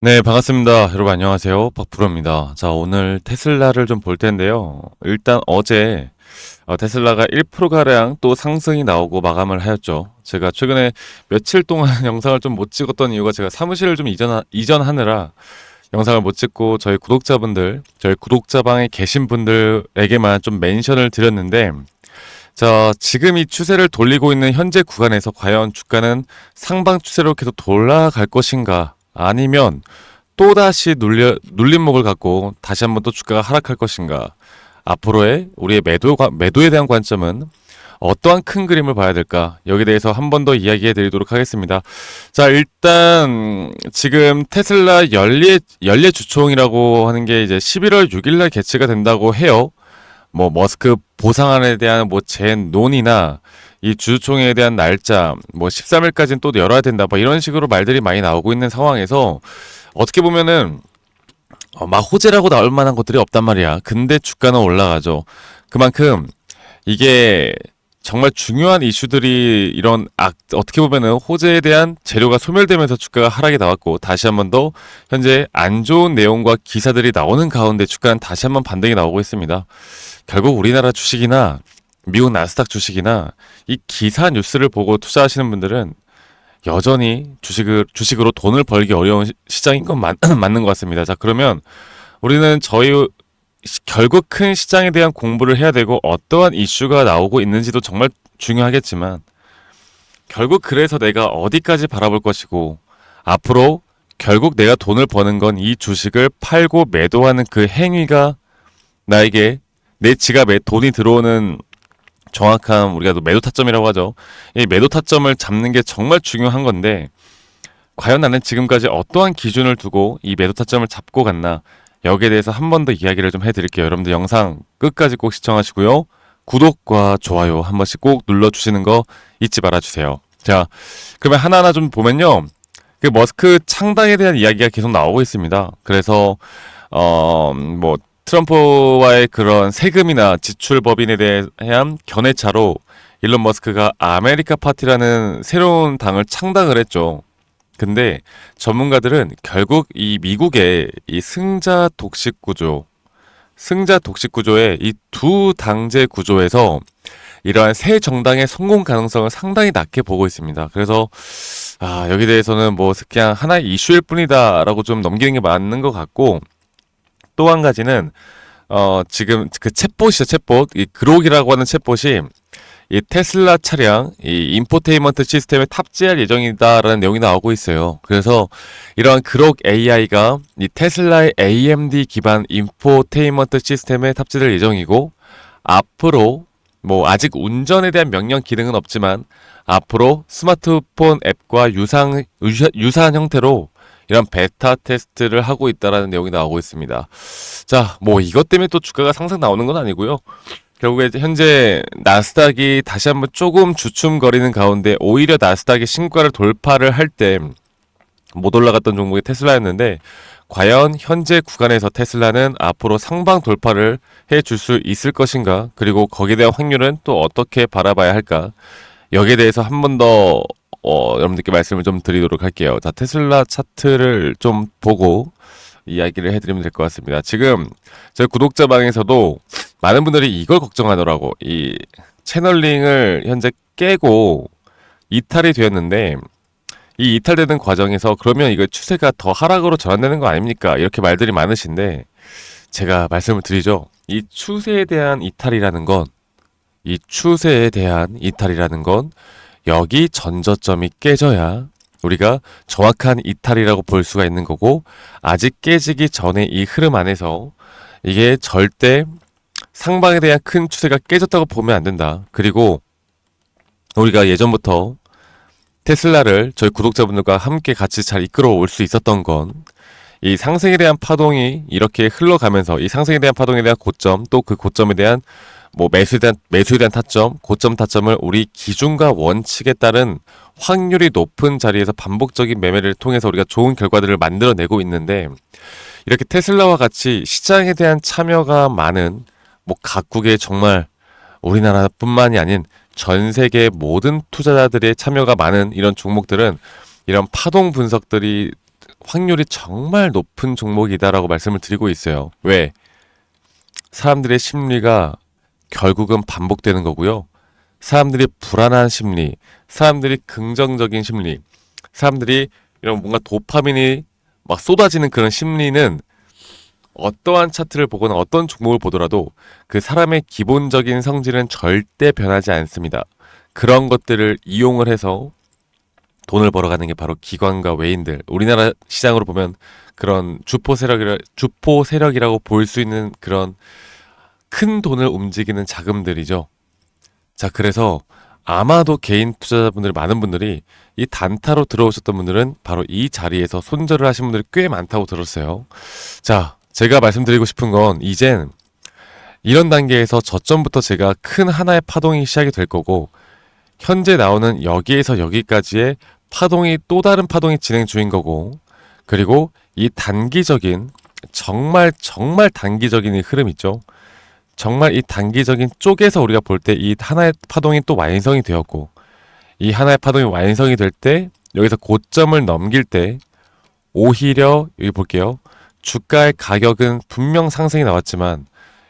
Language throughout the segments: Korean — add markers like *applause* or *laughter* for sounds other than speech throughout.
네, 반갑습니다. 여러분 안녕하세요. 박프로입니다. 자, 오늘 테슬라를 좀 볼 텐데요. 일단 어제 어, 테슬라가 1%가량 또 상승이 나오고 마감을 하였죠. 제가 최근에 며칠 동안 *laughs* 영상을 좀 못 찍었던 이유가 제가 사무실을 좀 이전, 이전하느라 영상을 못 찍고 저희 구독자분들, 저희 구독자방에 계신 분들에게만 좀 멘션을 드렸는데 자, 지금 이 추세를 돌리고 있는 현재 구간에서 과연 주가는 상방 추세로 계속 돌아갈 것인가? 아니면 또다시 눌려, 눌림목을 갖고 다시 한번 또 주가가 하락할 것인가? 앞으로의 우리의 매도, 매도에 대한 관점은 어떠한 큰 그림을 봐야 될까? 여기에 대해서 한 번 더 이야기해 드리도록 하겠습니다. 자, 일단 지금 테슬라 연례, 연례 주총이라고 하는 게 이제 11월 6일 날 개최가 된다고 해요. 뭐 머스크 보상안에 대한 뭐 젠논이나 이 주주총회에 대한 날짜 뭐 13일까지는 또 열어야 된다 뭐 이런 식으로 말들이 많이 나오고 있는 상황에서 어떻게 보면은 어, 막 호재라고 나올 만한 것들이 없단 말이야. 근데 주가는 올라가죠. 그만큼 이게 정말 중요한 이슈들이 이런 악, 어떻게 보면은 호재에 대한 재료가 소멸되면서 주가가 하락이 나왔고 다시 한번 더 현재 안 좋은 내용과 기사들이 나오는 가운데 주가는 다시 한번 반등이 나오고 있습니다. 결국 우리나라 주식이나 미국 나스닥 주식이나 이 기사 뉴스를 보고 투자하시는 분들은 여전히 주식을 주식으로 돈을 벌기 어려운 시, 장인건 맞, *clears throat* 맞는 것 같습니다. 자 그러면 우리는 저희 결국 큰 시장에 대한 공부를 해야 되고 어떠한 이슈가 나오고 있는지도 정말 중요하겠지만 결국 그래서 내가 어디까지 바라볼 것이고 앞으로 결국 내가 돈을 버는 건 이 주식을 팔고 매도하는 그 행위가 나에게 내 지갑에 돈이 들어오는 정확한 우리가 또 매도 타점이라고 하죠. 이 매도 타점을 잡는 게 정말 중요한 건데 과연 나는 지금까지 어떠한 기준을 두고 이 매도 타점을 잡고 갔나 여기에 대해서 한 번 더 이야기를 좀 해드릴게요. 여러분들 영상 끝까지 꼭 시청하시고요. 구독과 좋아요 한 번씩 꼭 눌러주시는 거 잊지 말아주세요. 자, 그러면 하나하나 좀 보면요. 그 머스크 창당에 대한 이야기가 계속 나오고 있습니다. 그래서 어, 뭐 트럼프와의 그런 세금이나 지출 법인에 대한 견해차로 일론 머스크가 아메리카 파티라는 새로운 당을 창당을 했죠. 근데 전문가들은 결국 이 미국의 이 승자 독식 구조, 승자 독식 구조의 이 두 당제 구조에서 이러한 새 정당의 성공 가능성을 상당히 낮게 보고 있습니다. 그래서 아, 여기 대해서는 뭐 그냥 하나의 이슈일 뿐이다라고 좀 넘기는 게 맞는 것 같고 또 한 가지는 어 지금 그 챗봇이죠 챗봇 이 그록이라고 하는 챗봇이 이 테슬라 차량 이 인포테인먼트 시스템에 탑재할 예정이다라는 내용이 나오고 있어요. 그래서 이러한 그록 AI가 이 테슬라의 AMD 기반 인포테인먼트 시스템에 탑재될 예정이고 앞으로 뭐 아직 운전에 대한 명령 기능은 없지만 앞으로 스마트폰 앱과 유상 유사한 형태로 이런 베타 테스트를 하고 있다라는 내용이 나오고 있습니다. 자, 뭐 이것 때문에 또 주가가 상승 나오는 건 아니고요. 결국에 현재 나스닥이 다시 한번 조금 주춤거리는 가운데 오히려 나스닥이 신가를 돌파를 할 때 못 올라갔던 종목이 테슬라였는데 과연 현재 구간에서 테슬라는 앞으로 상방 돌파를 해줄 수 있을 것인가 그리고 거기에 대한 확률은 또 어떻게 바라봐야 할까 여기에 대해서 한 번 더 어, 여러분들께 말씀을 좀 드리도록 할게요. 자, 테슬라 차트를 좀 보고 이야기를 해드리면 될 것 같습니다. 지금 저희 구독자 방에서도 많은 분들이 이걸 걱정하더라고. 이 채널링을 현재 깨고 이탈이 되었는데 이 이탈되는 과정에서 그러면 이거 추세가 더 하락으로 전환되는 거 아닙니까? 이렇게 말들이 많으신데 제가 말씀을 드리죠. 이 추세에 대한 이탈이라는 건 이 추세에 대한 이탈이라는 건 여기 전저점이 깨져야 우리가 정확한 이탈이라고 볼 수가 있는 거고 아직 깨지기 전에 이 흐름 안에서 이게 절대 상방에 대한 큰 추세가 깨졌다고 보면 안 된다. 그리고 우리가 예전부터 테슬라를 저희 구독자분들과 함께 같이 잘 이끌어 올 수 있었던 건 이 상승에 대한 파동이 이렇게 흘러가면서 이 상승에 대한 파동에 대한 고점 또 그 고점에 대한 뭐 매수에 대한 매수에 대한 타점, 고점 타점을 우리 기준과 원칙에 따른 확률이 높은 자리에서 반복적인 매매를 통해서 우리가 좋은 결과들을 만들어내고 있는데 이렇게 테슬라와 같이 시장에 대한 참여가 많은 뭐 각국의 정말 우리나라뿐만이 아닌 전 세계 모든 투자자들의 참여가 많은 이런 종목들은 이런 파동 분석들이 확률이 정말 높은 종목이다라고 말씀을 드리고 있어요. 왜? 사람들의 심리가 결국은 반복되는 거고요. 사람들이 불안한 심리, 사람들이 긍정적인 심리, 사람들이 이런 뭔가 도파민이 막 쏟아지는 그런 심리는 어떠한 차트를 보거나 어떤 종목을 보더라도 그 사람의 기본적인 성질은 절대 변하지 않습니다. 그런 것들을 이용을 해서 돈을 벌어가는 게 바로 기관과 외인들. 우리나라 시장으로 보면 그런 주포 세력이라 주포 세력이라고 볼 수 있는 그런 큰 돈을 움직이는 자금들이죠. 자, 그래서 아마도 개인 투자자분들 많은 분들이 이 단타로 들어오셨던 분들은 바로 이 자리에서 손절을 하신 분들이 꽤 많다고 들었어요. 자, 제가 말씀드리고 싶은 건 이젠 이런 단계에서 저점부터 제가 큰 하나의 파동이 시작이 될 거고 현재 나오는 여기에서 여기까지의 파동이 또 다른 파동이 진행 중인 거고 그리고 이 단기적인 정말 정말 단기적인 이 흐름 있죠. 정말 이 단기적인 쪽에서 우리가 볼 때 이 하나의 파동이 또 완성이 되었고 이 하나의 파동이 완성이 될 때 여기서 고점을 넘길 때 오히려 여기 볼게요. 주가의 가격은 분명 상승이 나왔지만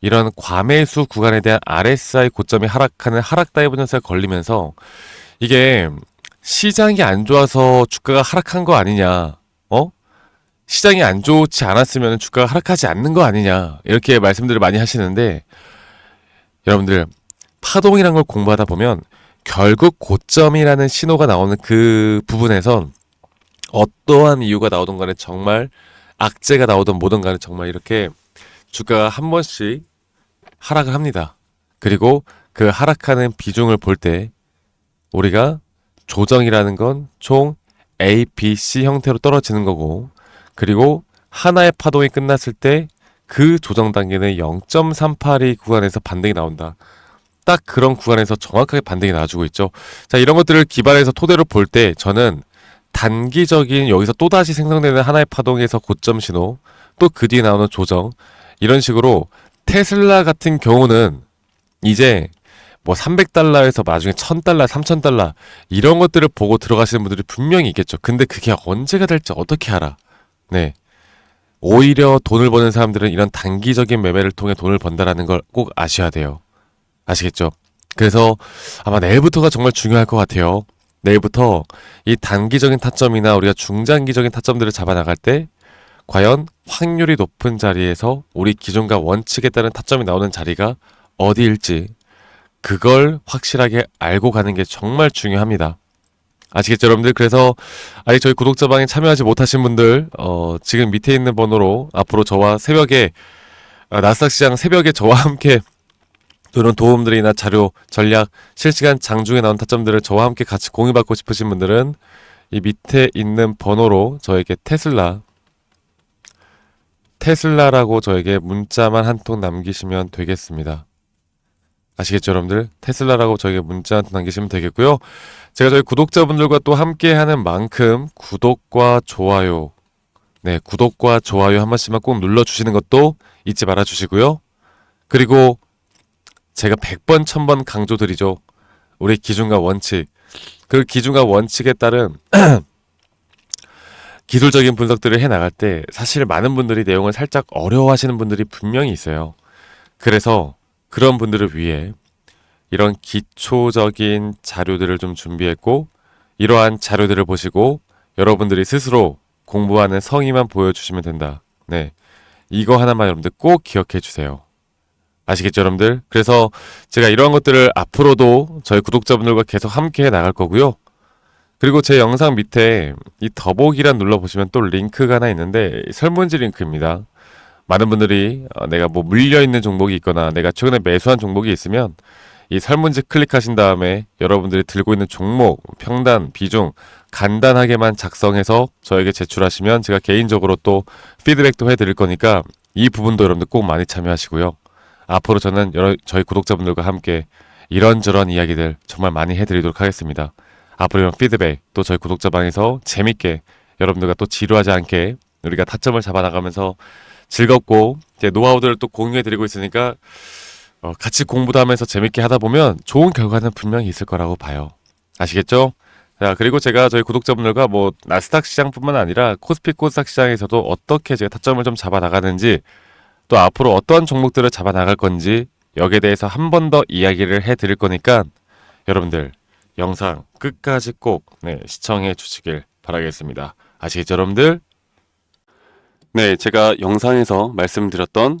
이런 과매수 구간에 대한 RSI 고점이 하락하는 하락 다이브 현상이 걸리면서 이게 시장이 안 좋아서 주가가 하락한 거 아니냐? 어? 시장이 안 좋지 않았으면 주가가 하락하지 않는 거 아니냐? 이렇게 말씀들을 많이 하시는데 여러분들 파동이란 걸 공부하다 보면 결국 고점이라는 신호가 나오는 그 부분에선 어떠한 이유가 나오든 간에 정말 악재가 나오든 뭐든 간에 정말 이렇게 주가가 한 번씩 하락을 합니다. 그리고 그 하락하는 비중을 볼 때 우리가 조정이라는 건 총 A, B, C 형태로 떨어지는 거고 그리고 하나의 파동이 끝났을 때 그 조정 단계는 0.382 구간에서 반등이 나온다. 딱 그런 구간에서 정확하게 반등이 나와주고 있죠. 자, 이런 것들을 기반해서 토대로 볼 때 저는 단기적인 여기서 또다시 생성되는 하나의 파동에서 고점 신호, 또 그 뒤에 나오는 조정, 이런 식으로 테슬라 같은 경우는 이제 뭐 300달러에서 나중에 1000달러, 3000달러 이런 것들을 보고 들어가시는 분들이 분명히 있겠죠. 근데 그게 언제가 될지 어떻게 알아? 네. 오히려 돈을 버는 사람들은 이런 단기적인 매매를 통해 돈을 번다라는 걸 꼭 아셔야 돼요. 아시겠죠? 그래서 아마 내일부터가 정말 중요할 것 같아요. 내일부터 이 단기적인 타점이나 우리가 중장기적인 타점들을 잡아 나갈 때 과연 확률이 높은 자리에서 우리 기존과 원칙에 따른 타점이 나오는 자리가 어디일지 그걸 확실하게 알고 가는 게 정말 중요합니다. 아시겠죠, 여러분들? 그래서 아직 저희 구독자방에 참여하지 못하신 분들, 어, 지금 밑에 있는 번호로 앞으로 저와 새벽에, 아, 나스닥 시장 새벽에 저와 함께 이런 도움들이나 자료, 전략, 실시간 장중에 나온 타점들을 저와 함께 같이 공유받고 싶으신 분들은 이 밑에 있는 번호로 저에게 테슬라, 테슬라라고 저에게 문자만 한 통 남기시면 되겠습니다. 아시겠죠, 여러분들? 테슬라라고 저에게 문자 남기시면 되겠고요. 제가 저희 구독자분들과 또 함께 하는 만큼 구독과 좋아요, 네, 구독과 좋아요 한 번씩만 꼭 눌러주시는 것도 잊지 말아 주시고요. 그리고 제가 100번, 1000번 강조드리죠. 우리 기준과 원칙. 그 기준과 원칙에 따른 *clears throat* 기술적인 분석들을 해 나갈 때 사실 많은 분들이 내용을 살짝 어려워하시는 분들이 분명히 있어요. 그래서 그런 분들을 위해 이런 기초적인 자료들을 좀 준비했고 이러한 자료들을 보시고 여러분들이 스스로 공부하는 성의만 보여주시면 된다. 네. 이거 하나만 여러분들 꼭 기억해 주세요. 아시겠죠, 여러분들? 그래서 제가 이러한 것들을 앞으로도 저희 구독자분들과 계속 함께 해 나갈 거고요. 그리고 제 영상 밑에 이 더보기란 눌러보시면 또 링크가 하나 있는데 설문지 링크입니다. 많은 분들이 어, 내가 뭐 물려있는 종목이 있거나 내가 최근에 매수한 종목이 있으면 이 설문지 클릭하신 다음에 여러분들이 들고 있는 종목, 평단, 비중 간단하게만 작성해서 저에게 제출하시면 제가 개인적으로 또 피드백도 해드릴 거니까 이 부분도 여러분들 꼭 많이 참여하시고요. 앞으로 저는 여러, 저희 구독자분들과 함께 이런저런 이야기들 정말 많이 해드리도록 하겠습니다. 앞으로 이런 피드백 또 저희 구독자방에서 재밌게 여러분들과 또 지루하지 않게 우리가 타점을 잡아나가면서 즐겁고 이제 노하우들을 또 공유해드리고 있으니까 어, 같이 공부도 하면서 재밌게 하다 보면 좋은 결과는 분명히 있을 거라고 봐요. 아시겠죠? 자, 그리고 제가 저희 구독자분들과 뭐 나스닥 시장뿐만 아니라 코스피 코스닥 시장에서도 어떻게 제가 타점을 좀 잡아 나가는지 또 앞으로 어떠한 종목들을 잡아 나갈 건지 여기에 대해서 한 번 더 이야기를 해 드릴 거니까 여러분들 영상 끝까지 꼭 네, 시청해 주시길 바라겠습니다. 아시겠죠, 여러분들? 네, 제가 영상에서 말씀드렸던